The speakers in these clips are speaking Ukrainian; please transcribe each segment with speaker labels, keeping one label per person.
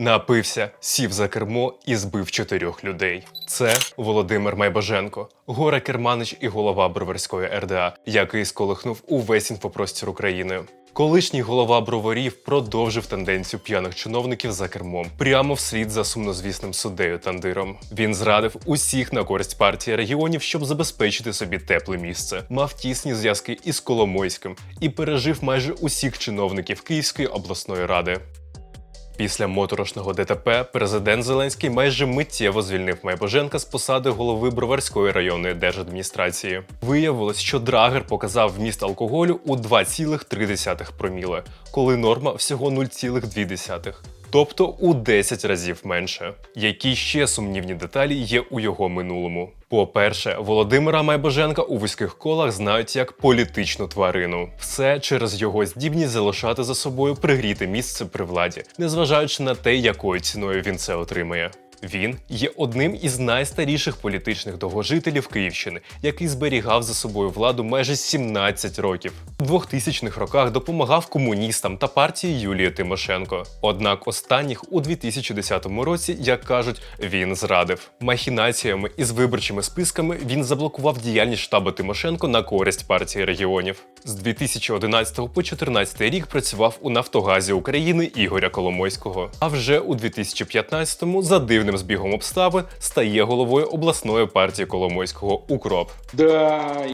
Speaker 1: Напився, сів за кермо і збив чотирьох людей. Це Володимир Майбаженко, горе керманич і голова Броварської РДА, який сколихнув увесь інфопростір України. Колишній голова броварів продовжив тенденцію п'яних чиновників за кермом прямо вслід за сумнозвісним суддею Тандиром. Він зрадив усіх на користь партії регіонів, щоб забезпечити собі тепле місце. Мав тісні зв'язки із Коломойським і пережив майже усіх чиновників Київської обласної ради. Після моторошного ДТП президент Зеленський майже миттєво звільнив Майбоженка з посади голови Броварської районної держадміністрації. Виявилось, що драгер показав вміст алкоголю у 2,3 проміле, коли норма всього 0,2. Тобто у 10 разів менше. Які ще сумнівні деталі є у його минулому? По-перше, Володимира Майбоженка у вузьких колах знають як політичну тварину. Все через його здібність залишати за собою пригріти місце при владі, незважаючи на те, якою ціною він це отримає. Він є одним із найстаріших політичних довгожителів Київщини, який зберігав за собою владу майже 17 років. У 2000-х роках допомагав комуністам та партії Юлії Тимошенко. Однак останніх у 2010 році, як кажуть, він зрадив. Махінаціями із виборчими списками він заблокував діяльність штабу Тимошенко на користь партії регіонів. З 2011 по 2014 рік працював у Нафтогазі України Ігоря Коломойського. А вже у 2015-му за дивним збігом обставин стає головою обласної партії Коломойського Укроп.
Speaker 2: Да.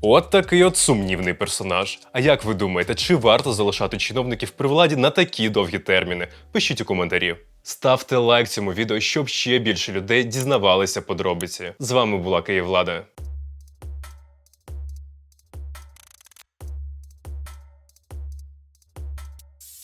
Speaker 1: От такий от сумнівний персонаж. А як ви думаєте, чи варто залишати чиновників при владі на такі довгі терміни? Пишіть у коментарі. Ставте лайк цьому відео, щоб ще більше людей дізнавалися подробиці. З вами була Київлада.